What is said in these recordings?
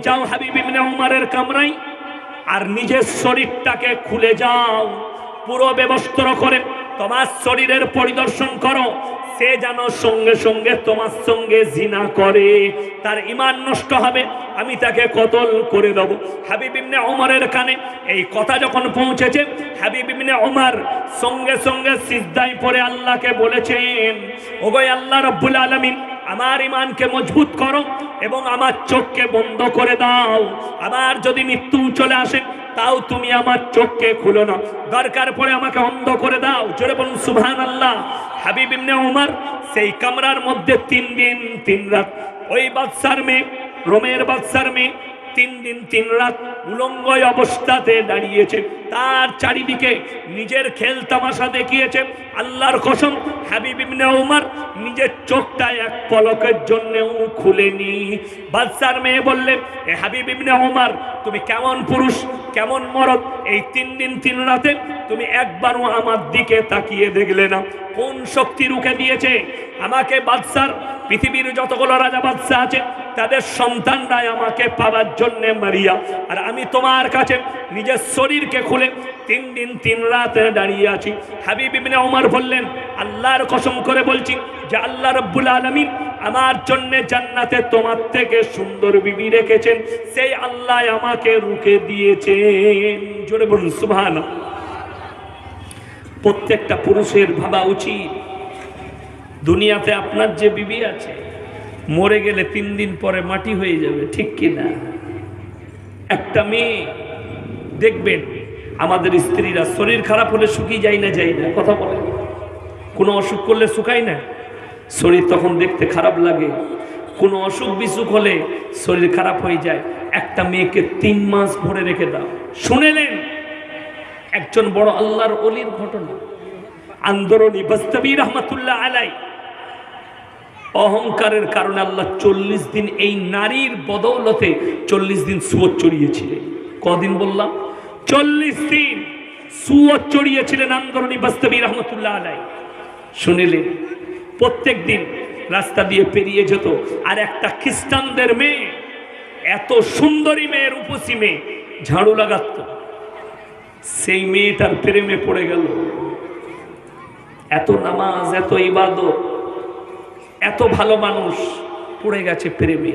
যাও হাবিব ইবনে উমারের কামরাই আর নিজের শরীরটাকে খুলে যাও। পুরো ব্যবস্থা করে তোমার শরীরের পরিদর্শন করো। সে যেন সঙ্গে সঙ্গে তোমার সঙ্গে জিনা করে। তার ইমান নষ্ট হবে, আমি তাকে কতল করে দেবো। হাবিব ওমরের কানে এই কথা যখন পৌঁছেছে, হাবিব ইবনে সঙ্গে সঙ্গে সিজদায় পরে আল্লাহকে বলেছেন, ওগো আল্লাহ রব্বুল আলামিন আমার ইমানকে মজবুত করো এবং আমার চোখকে বন্ধ করে দাও। আমার যদি মৃত্যু চলে আসে, তাও তুমি আমার চোখকে খুলো না। দরকার পরে আমাকে অন্ধ করে দাও। জোরে বলুন সুভান আল্লাহ হাবিব ইবনে উমর সেই কামরার মধ্যে তিন দিন, তিন রাত। ওই বাদশার মেয়ে, রোমের বাদশার মেয়ে তিন দিন, তিন রাত উলঙ্গ অবস্থাতে দাঁড়িয়েছে। তার চারিদিকে নিজের খেল তামাশা দেখিয়েছে। আল্লাহর কসম, হাবিব উমর নিজের চোখটা এক পলকের জন্যও খুলেনি। বাদশার মেয়ে বললেন এ হাবিব উমর, তুমি কেমন পুরুষ, কেমন মরদ? এই তিন দিন, তিন রাতে তুমি একবারও আমার দিকে তাকিয়ে দেখলে না। কোন শক্তি রুখে দিয়েছে? আমাকে বাদশার পৃথিবীর যতগুলো রাজা বাদশা আছে তাদের সন্তানরাই আমাকে পাওয়ার জন্য মারিয়া। আর আমি তোমার কাছে নিজের শরীরকে খুলে তিন দিন, তিন রাত দাঁড়িয়ে আছি। হাবিব ইবনে ওমর বললেন, আল্লাহর কসম করে বলছি যে আল্লাহ রব্বুল আলামিন আমার জন্য জান্নাতে তোমার থেকে সুন্দর বিবি রেখেছেন। সেই আল্লাহ আমাকে রুখে দিয়েছেন। জোরে বলুন, সুবহানাল্লাহ। প্রত্যেকটা পুরুষের ভাবা উচিত। দুনিয়াতে আপনার যে বিবি আছে মরে গেলে তিন দিন পরে মাটি হয়ে যাবে, ঠিক কি না একটা মেয়ে, দেখবেন, আমাদের স্ত্রীরা শরীর খারাপ হলে শুকিয়ে যায় না যায় না, কথা বলে। কোনো অসুখ করলে শুকায় না। শরীর তখন দেখতে খারাপ লাগে। কোনো অসুখ বিসুখ হলে শরীর খারাপ হয়ে যায়। একটা মেয়েকে তিন মাস ভরে রেখে দাও। শুনেলেন? একজন বড় আল্লাহর অলির ঘটনা। আন্দোলনী বস্তবী রহমতুল্লাহ আলাই অহংকারের কারণে আল্লাহ চল্লিশ দিন এই নারীর বদৌলতে চল্লিশ দিন সুয়োর চড়িয়েছিলেন। কদিন বললাম? চল্লিশ দিন সুয়োর চড়িয়েছিলেন আন্দোলনী বস্তবী রহমতুল্লাহ আলাই শুনিলেন? প্রত্যেক দিন রাস্তা দিয়ে পেরিয়ে যেত। আর একটা খ্রিস্টানদের মেয়ে, এত সুন্দরী মেয়ের উপসী মেয়ে, ঝাড়ু লাগাত। সেই মেয়েটার প্রেমে পড়ে গেল। এত নামাজ, এত ইবাদত এত ভালো মানুষ পড়ে গেছে প্রেমে।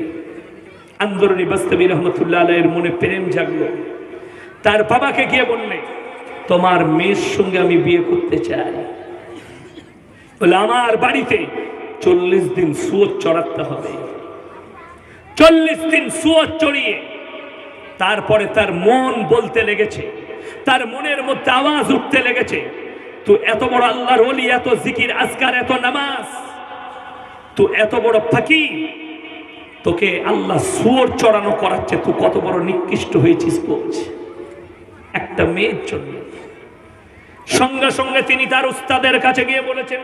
আন্দোলনী বাস্তবী রহমতুল্লাহ আলাইয়ের মনে প্রেম জাগলো। তার বাবাকে গিয়ে বললে, তোমার মেয়ের সঙ্গে আমি বিয়ে করতে চাই। বলে, আমার বাড়িতে চল্লিশ দিন সুয়োর চড়াতে হবে। চল্লিশ দিন সুয়োর চড়িয়ে তারপরে তার মন বলতে লেগেছে, তার মনের মধ্যে আওয়াজ উঠতে লেগেছে তো এত বড় আল্লাহর ওলি, এত জিকির, আজকার, এত নামাজ তো এত বড় ফাঁকি তোকে আল্লাহ সুয়োর চড়ানো করাচ্ছে তুই কত বড় নিকৃষ্ট হয়েছিস বলছে। একটা মেয়ের জন্য। সঙ্গে সঙ্গে তিনি তার উস্তাদের কাছে গিয়ে বলেছেন,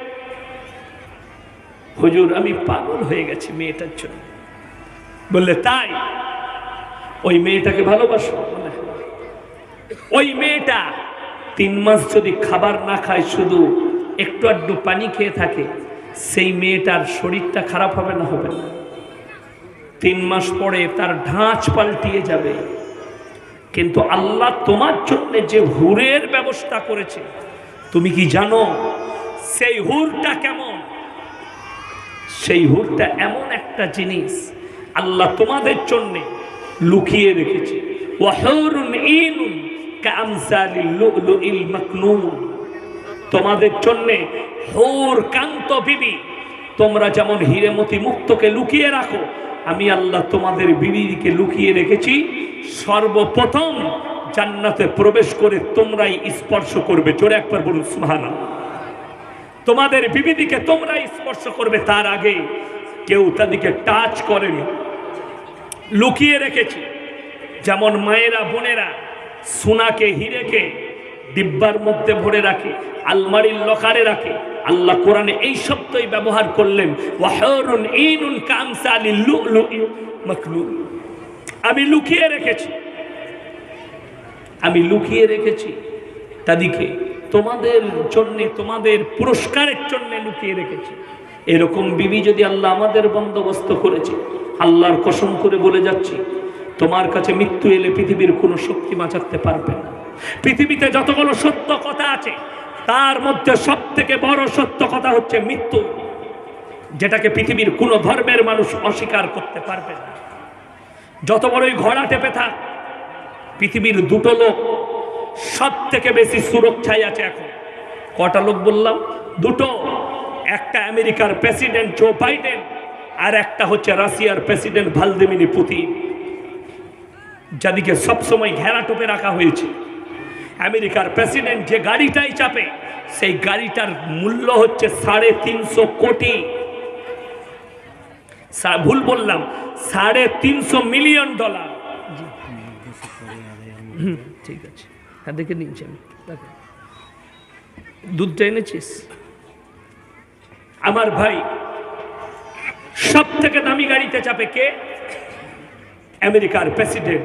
হুজুর, আমি পাগল হয়ে গেছি মেয়েটার জন্য। বললে, তাই? ওই মেয়েটাকে ভালোবাসো? ওই মেয়েটা তিন মাস যদি খাবার না খায়, শুধু একটু আধটু পানি খেয়ে থাকে সেই মেয়েটার শরীরটা খারাপ হবে না হবে না। তিন মাস পরে তার ঢাঁচ পাল্টিয়ে যাবে। কিন্তু আল্লাহ তোমার জন্য যে হুরের ব্যবস্থা করেছে, তুমি কি জানো সেই হুরটা কেমন? সেই হুরটা এমন একটা জিনিস আল্লাহ তোমাদের জন্য লুকিয়ে রেখেছে। ওয়াহুরুন ইনুন কামসালিল লুলুইল মাকনুন। তোমাদের জন্য হোর কান্ত বিবি। তোমরা যেমন হিরেমতি মুক্তকে লুকিয়ে রাখো, আমি আল্লাহ তোমাদের বিবিকে লুকিয়ে রেখেছি। সর্বপ্রথম জান্নাতে প্রবেশ করে তোমরাই স্পর্শ করবে। জোরে একবার বলুন সুহানা তোমাদের বিবিদিকে তোমরাই স্পর্শ করবে, তার আগে কেউ তাদেরকে টাচ করেনি। লুকিয়ে রেখেছি। যেমন মায়েরা, বোনেরা, সোনাকে, হিরেকে ডিব্বার মধ্যে ভরে রাখে। আলমারির লকারে রাখে। আল্লাহ কোরআনে এই শব্দই ব্যবহার করলেন আমি লুকিয়ে রেখেছি। আমি লুকিয়ে রেখেছি। তাদিকে তোমাদের জন্য, তোমাদের পুরস্কারের জন্য লুকিয়ে রেখেছি। এরকম বিবি যদি আল্লাহ আমাদের বন্দোবস্ত করেছে, আল্লাহর কসম করে বলে যাচ্ছি, তোমার কাছে মৃত্যু এলে পৃথিবীর কোনো শক্তি বাঁচাতে পারবে না। পৃথিবীতে যতগুলো সত্য কথা আছে তার মধ্যে সব থেকে বড় সত্য কথা হচ্ছে মৃত্যু, যেটাকে পৃথিবীর কোনো ধর্মের মানুষ অস্বীকার করতে পারবে না। যত বড়ই ঘোড়া টেপে থাক, পৃথিবীর দুটো লোক সব থেকে বেশি সুরক্ষায় আছে এখন। কটা লোক বললাম? দুটো। একটা আমেরিকার প্রেসিডেন্ট জো বাইডেন আর একটা হচ্ছে রাশিয়ার প্রেসিডেন্ট ভালদিমিনি পুতিন, যাদিকে সবসময় ঘেরা টোপে রাখা হয়েছে। আমেরিকার প্রেসিডেন্ট যে গাড়িটাই চাপে সেই গাড়িটার মূল্য হচ্ছে সাড়ে তিনশো কোটি। ভুল বললাম সাড়ে তিনশো মিলিয়ন ডলার। ঠিক আছে। হ্যাঁ দেখে নিচ্ছি আমি। দুধটা এনেছিস? আমার ভাই সব থেকে দামি গাড়িতে চাপে কে? আমেরিকার প্রেসিডেন্ট।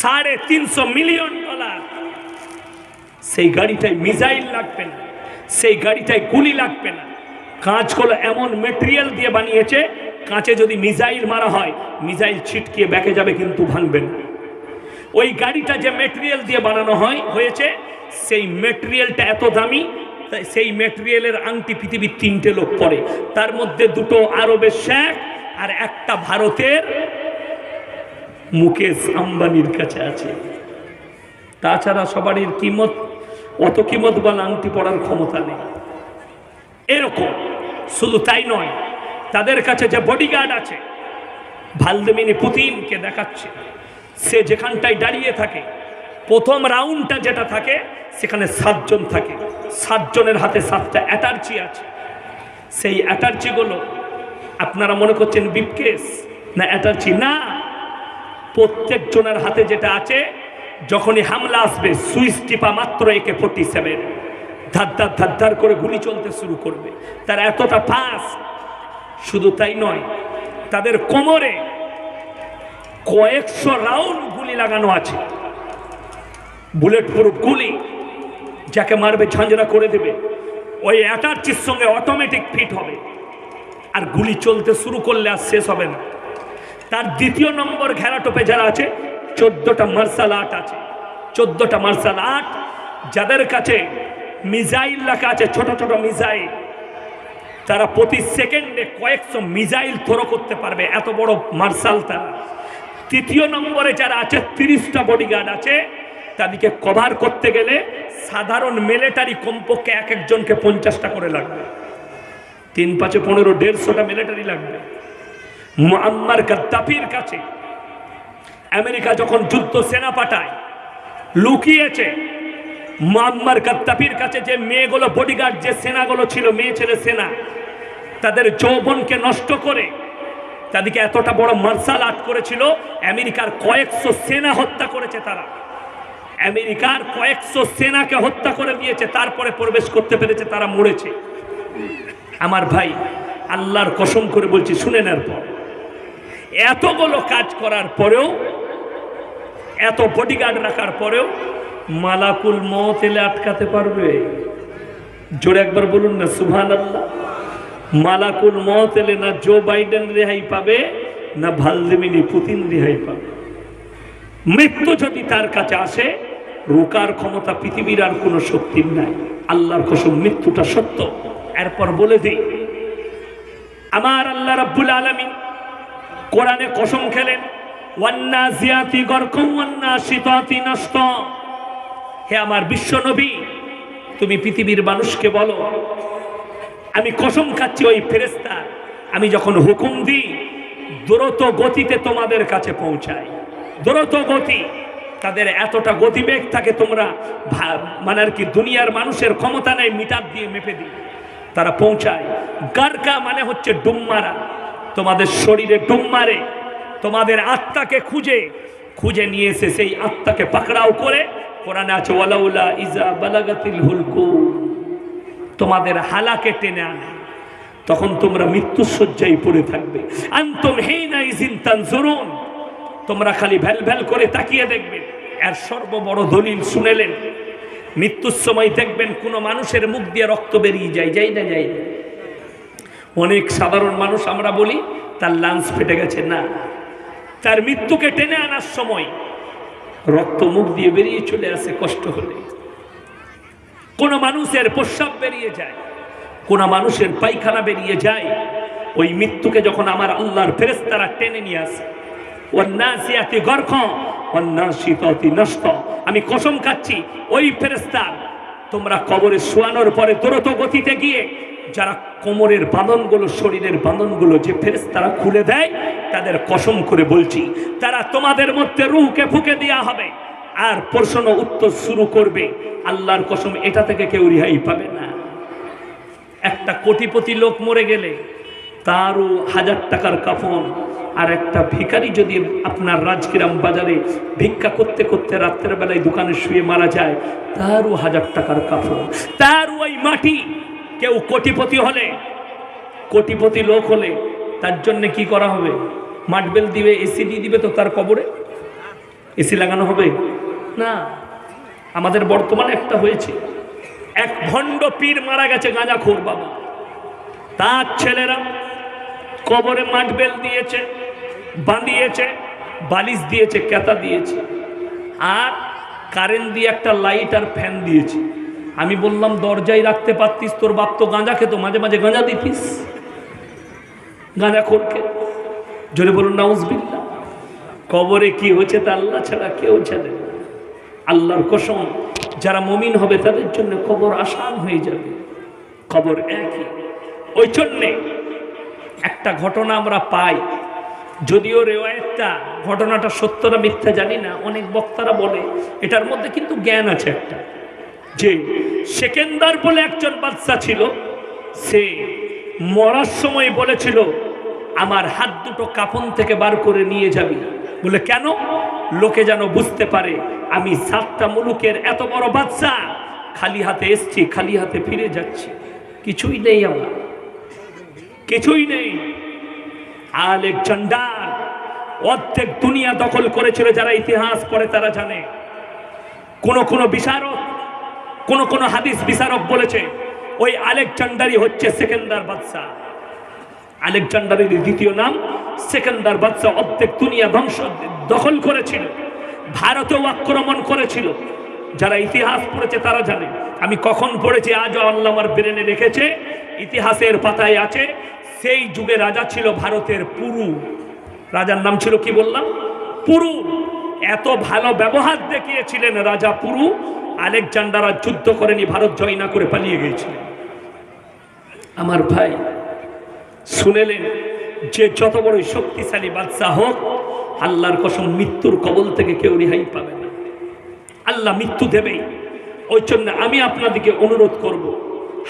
সাড়ে তিনশো মিলিয়ন ডলার সেই গাড়িটায় মিসাইল লাগবে না, সেই গাড়িটায় গুলি লাগবে না। কাঁচগুলো এমন মেটেরিয়াল দিয়ে বানিয়েছে, কাঁচে যদি মিসাইল মারা হয়, মিসাইল ছিটকে ব্যাকে যাবে কিন্তু ভাঙবে না। ওই গাড়িটা যে মেটেরিয়াল দিয়ে বানানো হয়, হয়েছে, সেই মেটেরিয়ালটা এত দামি সেই মেটেরিয়ালের আংটি পৃথিবীর তিনটে লোক পরে। তার মধ্যে দুটো আরবের শেখ আর একটা ভারতের মুকেশ আম্বানির কাছে আছে। তাছাড়া সবারই কিমত অত কিমত বলা আংটি পড়ার ক্ষমতা নেই। এরকম, শুধু তাই নয়, তাদের কাছে যে বডিগার্ড আছে, ভালদিমিনি পুতিনকে দেখাচ্ছে। সে যেখানটায় দাঁড়িয়ে থাকে, প্রথম রাউন্ডটা যেটা থাকে, সেখানে সাতজন থাকে। সাতজনের হাতে সাতটা অ্যাটার্জি আছে। সেই অ্যাটার্জিগুলো আপনারা মনে করছেন বিপকেস না অ্যাটার্জি না, প্রত্যেকজনের হাতে যেটা আছে যখনই হামলা আসবে, সুইচ টিপা মাত্র একে ফোর্টি সেভেন ধার ধার করে গুলি চলতে শুরু করবে। তার এতটা ফাস্ট শুধু তাই নয়, তাদের কোমরে কয়েকশো রাউন্ড গুলি লাগানো আছে। বুলেট প্রুফ গুলি, যাকে মারবে, ঝাঁঝরা করে দেবে। ওই অ্যাটার্চির সঙ্গে অটোমেটিক ফিট হবে। আর গুলি চলতে শুরু করলে আর শেষ হবে না। তার দ্বিতীয় নম্বর ঘেরাটোপে যারা আছে চোদ্দটা মার্শাল আর্ট আছে। চোদ্দটা মার্শাল আর্ট যাদের কাছে মিজাইল রাখা আছে, ছোট ছোট মিজাইল তারা প্রতি সেকেন্ডে কয়েকশো মিজাইল থ্রো করতে পারবে, এত বড় মার্শাল তারা। তৃতীয় নম্বরে যারা আছে, তিরিশটা বডিগার্ড আছে, তাদেরকে কভার করতে গেলে সাধারণ মিলিটারি কমপক্ষে এক একজনকে পঞ্চাশটা করে লাগবে। তিন পাঁচে পনেরো, দেড়শোটা মিলিটারি লাগবে। মুআম্মার গাদ্দাফির কাছে আমেরিকা যখন যুদ্ধ সেনা পাঠায়, লুকিয়েছে মুআম্মার গাদ্দাফির কাছে যে মেয়েগুলো বডিগার্ড যে সেনাগুলো ছিল, মেয়ে ছেলে সেনা, তাদের যৌবনকে নষ্ট করে তাদেরকে এতটা বড় মার্শাল আর্ট করেছিল, আমেরিকার কয়েকশো সেনা হত্যা করেছে তারা। আমেরিকার কয়েকশো সেনাকে হত্যা করে দিয়েছে, তারপরে প্রবেশ করতে পেরেছে, তারা মরেছে। আমার ভাই, আল্লাহর কসম করে বলছি, শুনে নেওয়ার পর এতগুলো কাজ করার পরেও এত বডিগার্ড রাখার পরেও মালাকুল মত এলে আটকাতে পারবে। জোরে একবার বলুন না সুভান আল্লাহ মালাকুল মত এলে না জো বাইডেন রেহাই পাবে, না ভালদিমিনি পুতিন রেহাই পাবে। মৃত্যু যদি তার কাছে আসে, রোকার ক্ষমতা পৃথিবীর আর কোনো শক্তির নাই। আল্লাহর কসম, মৃত্যুটা সত্য। এরপর বলে দিই, আমার আল্লাহ রাব্বুল আলামিন কোরআনে কসম খেলেন ওয়ান্না জিয়াতি গরকম ওয়ান্না হে আমার বিশ্ব নবী, তুমি পৃথিবীর মানুষকে বলো, আমি কসম খাচ্ছি ওই ফেরেস্তা আমি যখন হুকুম দিই, দ্রুত গতিতে তোমাদের কাছে পৌঁছাই। দ্রুত গতি, তাদের এতটা গতিবেগ থাকে তোমরা মানে আর কি দুনিয়ার মানুষের ক্ষমতা নেই, মিটার দিয়ে মেপে দিই। তারা পৌঁছায়। গারকা মানে হচ্ছে ডুম মারা তোমাদের শরীরে ডুম মারে তোমাদের আত্মাকে খুঁজে খুঁজে নিয়ে এসে সেই আত্মাকে পাকড়াও করে, কোরআনে আছে, ওয়ালাউলা ইজা বালাগাতিল হুলকু। তোমাদের হালাকে টেনে আনে। তখন তোমরা মৃত্যুর শয্যায় পড়ে থাকবে। আন্তম হেইনা ইজিন তানজুরুন। তোমরা খালি ভ্যাল ভ্যাল করে তাকিয়ে দেখবে। এর সর্ববড় দলিল শুনেলেন। মৃত্যুর সময় দেখবেন কোনো মানুষের মুখ দিয়ে রক্ত বেরিয়ে যায় যাই না যাই না। অনেক সাধারণ মানুষ আমরা বলি, তার লাঞ্চ ফেটে গেছে। না তার মৃত্যুকে টেনে আনার সময় রক্ত মুখ দিয়ে বেরিয়ে চলে আসে কষ্ট হলে। কোন মানুষের প্রস্রাব বেরিয়ে যায়, কোন মানুষের পায়খানা বেরিয়ে যায়। ওই মৃত্যুকে যখন আমার আল্লাহর ফেরেস্তারা টেনে নিয়ে আসে গর্খ নষ্ট। আমি কসম খাচ্ছি, ওই ফেরেস্তার তোমরা কবরে শোয়ানোর পরে দ্রুত গতিতে গিয়ে যারা কোমরের বাঁধনগুলো, শরীরের বাঁধনগুলো যে ফেরেস তারা খুলে দেয়, তাদের কসম করে বলছি, তারা তোমাদের মধ্যে রুহকে ফুকে দেওয়া হবে। আর প্রশ্ন উত্তর শুরু করবে, আল্লাহর কসম, এটা থেকে কেউ রিহাই পাবে না। একটা কোটিপতি লোক মরে গেলে, তারও হাজার টাকার কাফন। আর একটা ভিকারি যদি আপনার রাজকিরাম বাজারে ভিক্ষা করতে করতে রাত্রের বেলায় দোকানে শুয়ে মারা যায়, তারও হাজার টাকার কাফন। তারও ওই মাটি কেউ কোটিপতি হলে, কোটিপতি লোক হলে তার জন্য কি করা হবে? মাটবেল দিবে এসি দিয়ে দিবে তো তার কবরে? এসি লাগানো হবে? না। আমাদের বর্তমানে একটা হয়েছে। এক ভণ্ড পীর মারা গেছে গাঁজা খোর বাবা। তার ছেলেরা কবরে মাটবেল দিয়েছে, বাঁধিয়েছে, বালিশ দিয়েছে, কেতা দিয়েছে। আর কারেন্ট দিয়ে একটা লাইট আর ফ্যান দিয়েছে। আমি বললাম, দরজায় রাখতে পারতিস তোর বাপ তো গাঁজা খেতো, মাঝে মাঝে গাঁজা দিতিস। গাঁজা খোরকে। জোরে বলুন নাউজবিল্লা কবরে কি হয়েছে তা আল্লাহ ছাড়া কেউ জানে আল্লাহর কসম, যারা মমিন হবে তাদের জন্য কবর আসান হয়ে যাবে। কবর একই। ওই জন্যে একটা ঘটনা আমরা পাই। যদিও রেওয়ায়তটা, ঘটনাটা সত্য না মিথ্যা জানি না, অনেক বক্তারা বলে, এটার মধ্যে কিন্তু জ্ঞান আছে একটা। যে সেকেন্দার বলে একজন বাচ্চা ছিল, সে মরার সময় বলেছিল, আমার হাত দুটো কাপন থেকে বার করে নিয়ে যাবি। বলে, কেন? লোকে যেন বুঝতে পারে, আমি সাতটা মুলুকের এত বড় বাচ্চা খালি হাতে এসছি, খালি হাতে ফিরে যাচ্ছি। কিছুই নেই আমার। কিছুই নেই। আলেকজান্ডার অর্ধেক দুনিয়া দখল করেছিল যারা ইতিহাস পড়ে তারা জানে। কোন কোন বিচারক কোন কোন হাদিস বিচারক বলেছে, ওই আলেকজান্ডারই হচ্ছে সেকেন্দার বাদশাহ। আলেকজান্ডারের দ্বিতীয় নাম সেকেন্দার বাদশাহ অর্ধেক দুনিয়া ধ্বংস, দখল করেছিল, ভারতেও আক্রমণ করেছিল। যারা ইতিহাস পড়েছে তারা জানে। আমি কখন পড়েছি, আজও আল্লাহ আমার ব্রেনে রেখেছে, ইতিহাসের পাতায় আছে, সেই যুগে রাজা ছিল ভারতের পুরু। রাজার নাম ছিল কি বললাম? পুরু। এত ভালো ব্যবহার দেখিয়েছিলেন রাজা পুরু আলেকজান্ডার আর যুদ্ধ করেনি, ভারত জয় না করে পালিয়ে গিয়েছিলেন আমার ভাই, শুনেলেন যে যত বড়ই শক্তিশালী বাদশাহ হোক, আল্লাহর কসম মৃত্যুর কবল থেকে কেউ রেহাই পাবে না। আল্লাহ মৃত্যু দেবেই ওই জন্য আমি আপনাদেরকে অনুরোধ করব,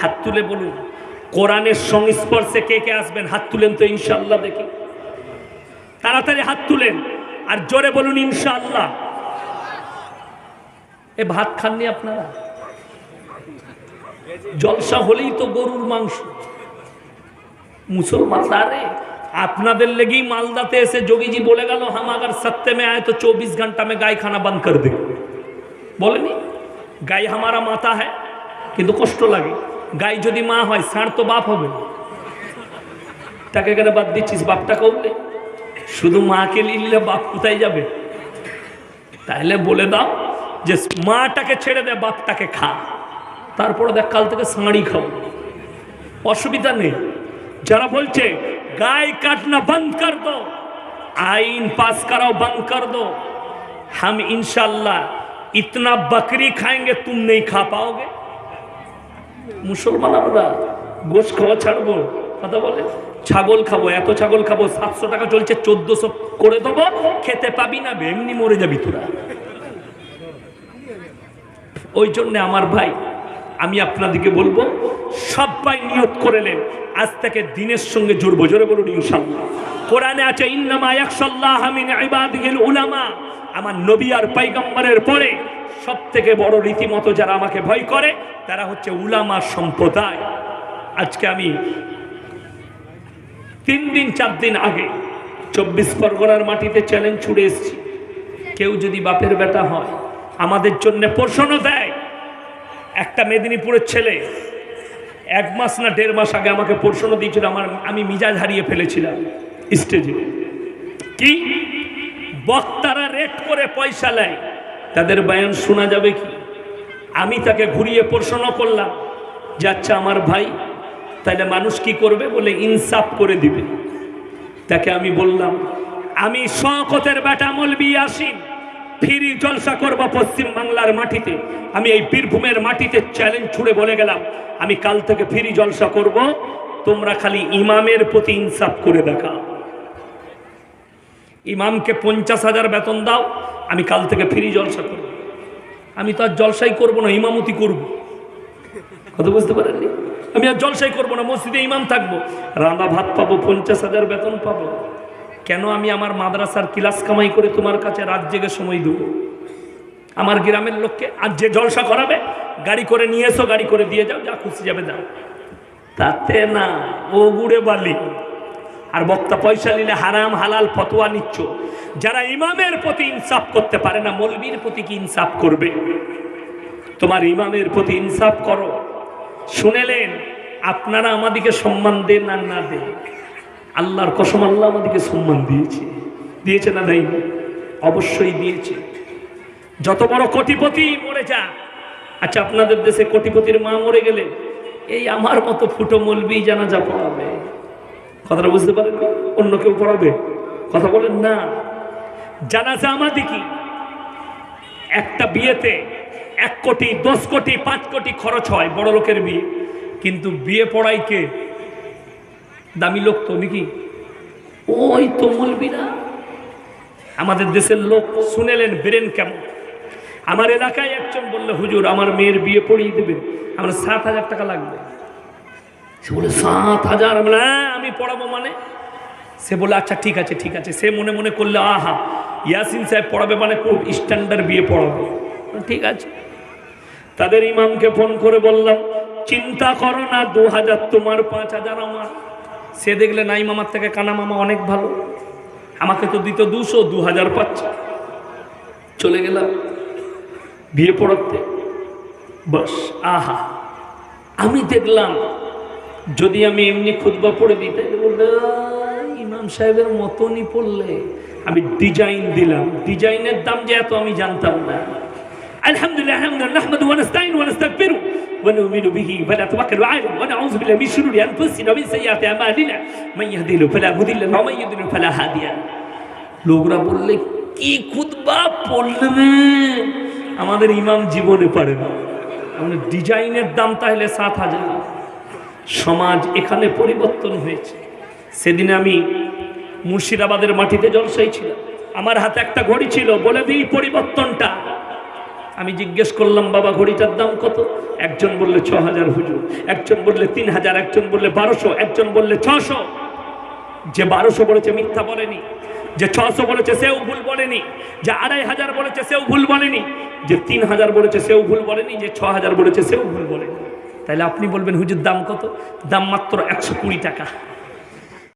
হাত তুলে বলুন, কোরআনের সংস্পর্শে কে কে আসবেন হাত তুলেন তো ইনশাআল্লাহ দেখি। তাড়াতাড়ি হাত তুলেন, আর জোরে বলুন ইনশাআল্লাহ। এ ভাত খাননি আপনারা? জলসা হলেই তো গরুর মাংস। মুসলমানরা রে আপনাদের লেগেই মালদাতে এসে যোগীজি বলে গেল হাম আগার সত্যে মে আয় তো চব্বিশ ঘণ্টা মে গায়ে খানা বন্ধ কর দে। বলেনি? গাই হামারা মাতা হ্যাঁ কিন্তু কষ্ট লাগে। গাই যদি মা হয়, ষাঁড় তো বাপ হবে। তাকে কেন বাদ দিচ্ছিস? বাপটা কবলে শুধু মাকে নিলে বাপ কোথায় যাবে? তাহলে বলে দাও যে মাটাকে ছেড়ে দে, বাপটাকে খা। তারপরে দেখ, কাল থেকে সাঁড়ি খাও। অসুবিধা নেই। যারা বলছে গায়ে কাটনা বন্ধ কর দো, আইন পাস করাও বন্ধ কর দো, হাম ইনশাল্লাহ ইতনা বকরি খাएंगे তুম নেই খা পাওগে। মুসলমান আমরা গোশ খাওয়া ছাড়বো, কথা বলে? ছাগল খাব, এত ছাগল খাব, সাতশো টাকা চলছে, চোদ্দশো করে দেবো, খেতে পাবি না, এমনি মরে যাবি তোরা। ওই জন্য আমার ভাই, আমি আপনাদেরকে বলব, সবাই নিয়ত করেলেন আজ থেকে দিনের সঙ্গে জুড়বো, জোরে বলুন ইনশাল্লাহ কোরআনে আছে, ইন্নামা একশাল্লাহ উলামা। আমার নবী আর পয়গম্বরের পরে সব থেকে বড় রীতিমতো যারা আমাকে ভয় করে, তারা হচ্ছে উলামা সম্প্রদায়। আজকে আমি তিন দিন, চার দিন আগে চব্বিশ পরগনার মাটিতে চ্যালেঞ্জ ছুড়ে এসেছি। কেউ যদি বাপের বেটা হয় আমাদের জন্য পোষণও দেয়। একটা মেদিনীপুরের ছেলে এক মাস না দেড় মাস আগে আমাকে প্রশ্ন দিয়েছিল, আমার আমি মিজাজ হারিয়ে ফেলেছিলাম স্টেজে। কি? বক্তারা রেট করে পয়সা নেয়। তাদের বয়ান শোনা যাবে কি? আমি তাকে ঘুরিয়ে প্রশ্ন করলাম যে আচ্ছা আমার ভাই, তাহলে মানুষ কি করবে বলে ইনসাফ করে দিবে? তাকে আমি বললাম, আমি শকতের বেটা মলবি আসিন ফিরি জলসা করব পশ্চিম বাংলার মাটিতে। আমি এই বীরভূমের মাটিতে চ্যালেঞ্জ ছুড়ে বলে গেলাম। আমি কাল থেকে ফিরি জলসা করব। তোমরা খালি ইমামের প্রতি ইনসাফ করে দেখা ইমামকে পঞ্চাশ হাজার বেতন দাও, আমি কাল থেকে ফিরি জলসা করব। আমি তো আর জলসাই করব না, ইমামতি করব। কথা বুঝতে পারেননি? আমি আর জলসাই করব না, মসজিদে ইমাম থাকব। রান্না ভাত পাবো, পঞ্চাশ হাজার বেতন পাবো। কেন আমি আমার মাদ্রাসার ক্লাস কামাই করে তোমার কাছে রাত জেগে সময় দেবো? আমার গ্রামের লোককে আর যে জলসা করাবে, গাড়ি করে নিয়ে এসো, গাড়ি করে দিয়ে যাও, যা খুশি যাবে যাও তাতে না, ও গুড়ে বালি। আর বক্তা পয়সা নিলে হারাম, হালাল ফতোয়া নিচ্ছ। যারা ইমামের প্রতি ইনসাফ করতে পারে না, মলবির প্রতি কি ইনসাফ করবে? তোমার ইমামের প্রতি ইনসাফ করো। শুনেলেন আপনারা আমাদিকে সম্মান দেন আর না দেন। আল্লাহর কসম আল্লাহ আমাদেরকে সম্মান দিয়েছে। দিয়েছে না দেয়নি? অবশ্যই দিয়েছে। যত বড় কোটিপতি মরে যা। আচ্ছা আপনাদের দেশে কোটিপতির মা মরে গেলে এই আমার মতো ফুটো মলবি জানাজা পড়াবে। কথাটা বুঝতে পারেন অন্য কেউ পড়াবে? কথা বলেন না। জানাজা আমাদের কি? একটা বিয়েতে এক কোটি, দশ কোটি, পাঁচ কোটি খরচ হয় বড় লোকের বিয়ে। কিন্তু বিয়ে পড়াই কে দামি লোক তো নাকি? ওই তো মলবিরা আমাদের দেশের লোক শুনেলেন ব্রেন কেমন? আমার এলাকায় একজন বললে, হুজুর, আমার মেয়ের বিয়ে পড়িয়ে দেবেন। আমার সাত হাজার টাকা লাগবে। সে বলে, সাত হাজার? আমি হ্যাঁ আমি পড়াবো মানে? সে বলে আচ্ছা ঠিক আছে ঠিক আছে। সে মনে মনে করলে, আহা, ইয়াসিন সাহেব পড়াবে মানে খুব স্ট্যান্ডার্ড বিয়ে পড়াবে? ঠিক আছে। তাদের ইমামকে ফোন করে বললাম, চিন্তা করো না, দু হাজার তোমার, পাঁচ হাজার আমার। সে দেখলে নাই মামার থেকে কানা মামা অনেক ভালো। আমাকে তো দিত দুশো দু হাজার পাচ্ছে। চলে গেলাম বিয়ে পড়াতে। বাস আহা আমি দেখলাম যদি আমি এমনি খুতবা পড়ে দিই "আহ, ইমাম সাহেবের মতনই পড়লে। আমি ডিজাইন দিলাম। ডিজাইনের দাম যে এত আমি জানতাম না। আলহামদুলিল্লাহ আলহামদুলিল্লাহ নাহমাদু ওয়া নাস্তাইন ওয়া বিহি ওয়া নাতাওয়াক্কালু আলাইহি ওয়া নাউযু বিল্লাহি মিন শুরুরি আনফুসিনা ওয়া মিন সাইয়্যাতি আমালিনা মান ইয়াহদিহু ফালা মুদিল্লা লাহু ওয়া মান ইউদ্লিল ফালা লোকরা বললে, কি খুতবা পড়লে আমাদের ইমাম জীবনে পারে না। আমাদের ডিজাইনের দাম তাহলে সাত হাজার। সমাজ এখানে পরিবর্তন হয়েছে। সেদিন আমি মুর্শিদাবাদের মাটিতে জলসাই ছিলাম। আমার হাতে একটা ঘড়ি ছিল, বলে দিই পরিবর্তনটা। আমি জিজ্ঞেস করলাম, বাবা, ঘড়িটার দাম কত? একজন বললে ছ হাজার। হুজুর একজন বললে তিন হাজার একজন বললে, বারোশো। একজন বললে, ছশো। যে বারোশো বলেছে মিথ্যা বলেনি, যে ছশো বলেছে সেও ভুল বলেনি, যে আড়াই হাজার বলেছে সেও ভুল বলেনি, যে তিন হাজার বলেছে সেও ভুল বলেনি, যে ছ হাজার বলেছে সেও ভুল বলেনি। তাহলে আপনি বলবেন, হুজুর, দাম কত? দাম মাত্র একশো কুড়ি টাকা।